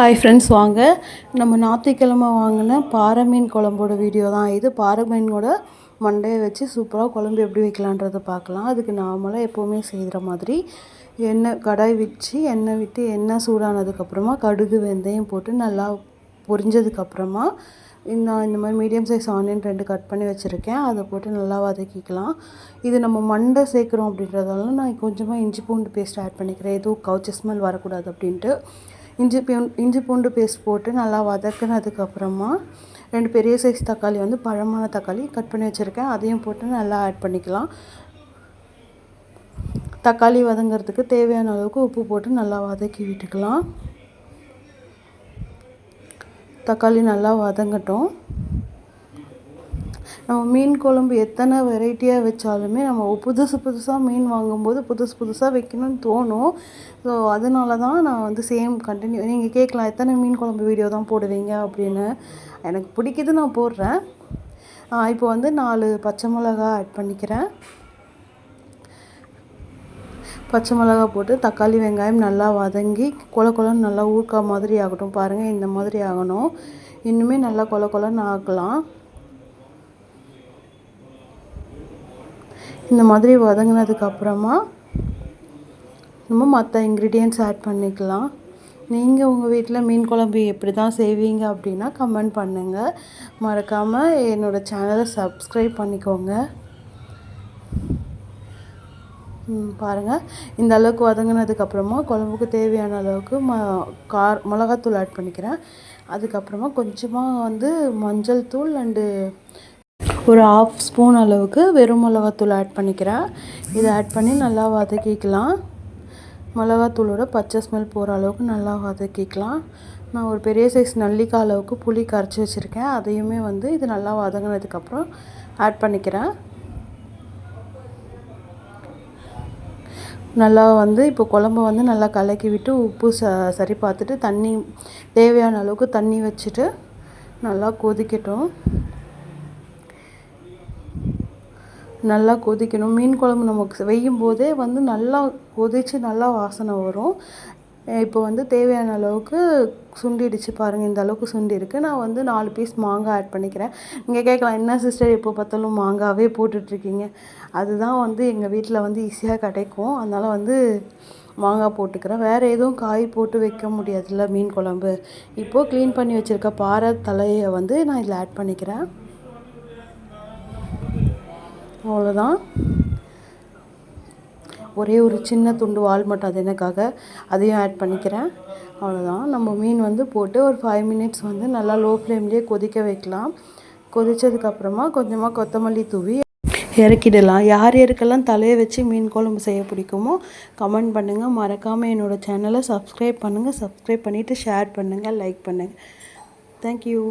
Hi friends வாங்க. நம்ம ஞாயிற்றுக்கிழமை வாங்கின பாறை மீன் குழம்போட வீடியோ தான் இது. பாறை மீனோட மண்டையை வச்சு சூப்பராக குழம்பு எப்படி வைக்கலான்றதை பார்க்கலாம். அதுக்கு நார்மலாக எப்போவுமே செய்கிற மாதிரி எண்ணெய் கடாய் வச்சு எண்ணெய் விட்டு எண்ணெய் சூடானதுக்கப்புறமா கடுகு வெந்தயம் போட்டு நல்லா பொரிஞ்சதுக்கப்புறமா நான் இந்த மாதிரி மீடியம் சைஸ் ஆனியன் ரெண்டு கட் பண்ணி வச்சுருக்கேன். அதை போட்டு நல்லா வதக்கிக்கலாம். இது நம்ம மண்டை சேர்க்குறோம் அப்படின்றதால நான் கொஞ்சமாக இஞ்சி பூண்டு பேஸ்ட் ஆட் பண்ணிக்கிறேன். எதுவும் கவுச்சி ஸ்மெல் வரக்கூடாது அப்படின்ட்டு. இஞ்சி இஞ்சி பூண்டு பேஸ்ட் போட்டு நல்லா வதக்குனதுக்கப்புறமா ரெண்டு பெரிய சைஸ் தக்காளி வந்து பழமான தக்காளி கட் பண்ணி வச்சுருக்கேன். அதையும் போட்டு நல்லா ஆட் பண்ணிக்கலாம். தக்காளி வதங்கிறதுக்கு தேவையான அளவுக்கு உப்பு போட்டு நல்லா வதக்கி விட்டுக்கலாம். தக்காளி நல்லா வதங்கட்டும். நம்ம மீன் குழம்பு எத்தனை வெரைட்டியாக வச்சாலுமே நம்ம புதுசு புதுசாக மீன் வாங்கும்போது புதுசு புதுசாக வைக்கணும்னு தோணும். ஸோ அதனால தான் நான் வந்து சேம் கண்டினியூ நீங்கள் கேட்கலாம் எத்தனை மீன் குழம்பு வீடியோ தான் போடுவீங்க அப்படின்னு. எனக்கு பிடிக்குது நான் போடுறேன். இப்போ வந்து நாலு பச்சை மிளகா ஆட் பண்ணிக்கிறேன். பச்சை மிளகா போட்டு தக்காளி வெங்காயம் நல்லா வதங்கி கொல கொலன்னு நல்லா ஊறுக்கா மாதிரி ஆகட்டும் பாருங்கள் இந்த மாதிரி ஆகணும். இன்னுமே நல்லா கொல கொலன்னு ஆகலாம். இந்த மாதிரி வதங்கினதுக்கப்புறமா நம்ம மற்ற இன்க்ரீடியன்ட்ஸ் ஆட் பண்ணிக்கலாம். நீங்கள் உங்கள் வீட்டில் மீன் குழம்பு எப்படி தான் செய்வீங்க அப்படின்னா கமெண்ட் பண்ணுங்கள் மறக்காமல் என்னோடய சேனலை சப்ஸ்கிரைப் பண்ணிக்கோங்க. பாருங்கள் இந்த அளவுக்கு வதங்கினதுக்கப்புறமா குழம்புக்கு தேவையான அளவுக்கு ம கார் மிளகாத்தூள் ஆட் பண்ணிக்கிறேன். அதுக்கப்புறமா கொஞ்சமாக வந்து மஞ்சள் தூள் அண்டு ஒரு ஆஃப் ஸ்பூன் அளவுக்கு வெறும் மிளகாத்தூள் ஆட் பண்ணிக்கிறேன். இதை ஆட் பண்ணி நல்லா வதக்கிக்கலாம். மிளகாத்தூளோட பச்சை ஸ்மெல் போகிற அளவுக்கு நல்லா வதக்கிக்கலாம். நான் ஒரு பெரிய சைஸ் நல்லிக்காய் அளவுக்கு புளி கரைச்சி வச்சுருக்கேன். அதையுமே வந்து இது நல்லா வதங்கினதுக்கப்புறம் ஆட் பண்ணிக்கிறேன். நல்லா வந்து இப்போ குழம்ப வந்து நல்லா கலக்கி விட்டு உப்பு ச சரி பார்த்துட்டு தண்ணி தேவையான அளவுக்கு தண்ணி வச்சுட்டு நல்லா கொதிக்கட்டும். நல்லா கொதிக்கணும். மீன் குழம்பு நமக்கு வெய்யும் போதே வந்து நல்லா கொதித்து நல்லா வாசனை வரும். இப்போ வந்து தேவையான அளவுக்கு சுண்டிடுச்சு பாருங்கள் இந்த அளவுக்கு சுண்டி இருக்குது நான் வந்து நாலு பீஸ் மாங்காய் ஆட் பண்ணிக்கிறேன். நீங்கள் கேட்கலாம் என்ன சிஸ்டர் எப்போ பார்த்தாலும் மாங்காவே போட்டுட்ருக்கீங்க அதுதான் வந்து எங்கள் வீட்டில் வந்து ஈஸியாக கிடைக்கும். அதனால் வந்து மாங்காய் போட்டுக்கிறேன். வேறு எதுவும் காய் போட்டு வைக்க முடியாதுல்ல மீன் குழம்பு. இப்போது க்ளீன் பண்ணி வச்சுருக்க பாறை தலையை வந்து நான் இதில் ஆட் பண்ணிக்கிறேன். அவ்வளோதான் ஒரே ஒரு சின்ன துண்டு வால் மட்டும் அது எனக்காக அதையும் ஆட் பண்ணிக்கிறேன். அவ்வளோதான் நம்ம மீன் வந்து போட்டு ஒரு ஃபைவ் மினிட்ஸ் வந்து நல்லா லோ ஃப்ளேம்லேயே கொதிக்க வைக்கலாம். கொதித்ததுக்கப்புறமா கொஞ்சமாக கொத்தமல்லி தூவி இறக்கிடலாம். யார் யாருக்கெல்லாம் தலையை வச்சு மீன் குழம்பு செய்ய பிடிக்குமோ கமெண்ட் பண்ணுங்கள் மறக்காமல் என்னோடய சேனலை சப்ஸ்கிரைப் பண்ணுங்கள் சப்ஸ்கிரைப் பண்ணிவிட்டு ஷேர் பண்ணுங்கள் லைக் பண்ணுங்கள் தேங்க்யூ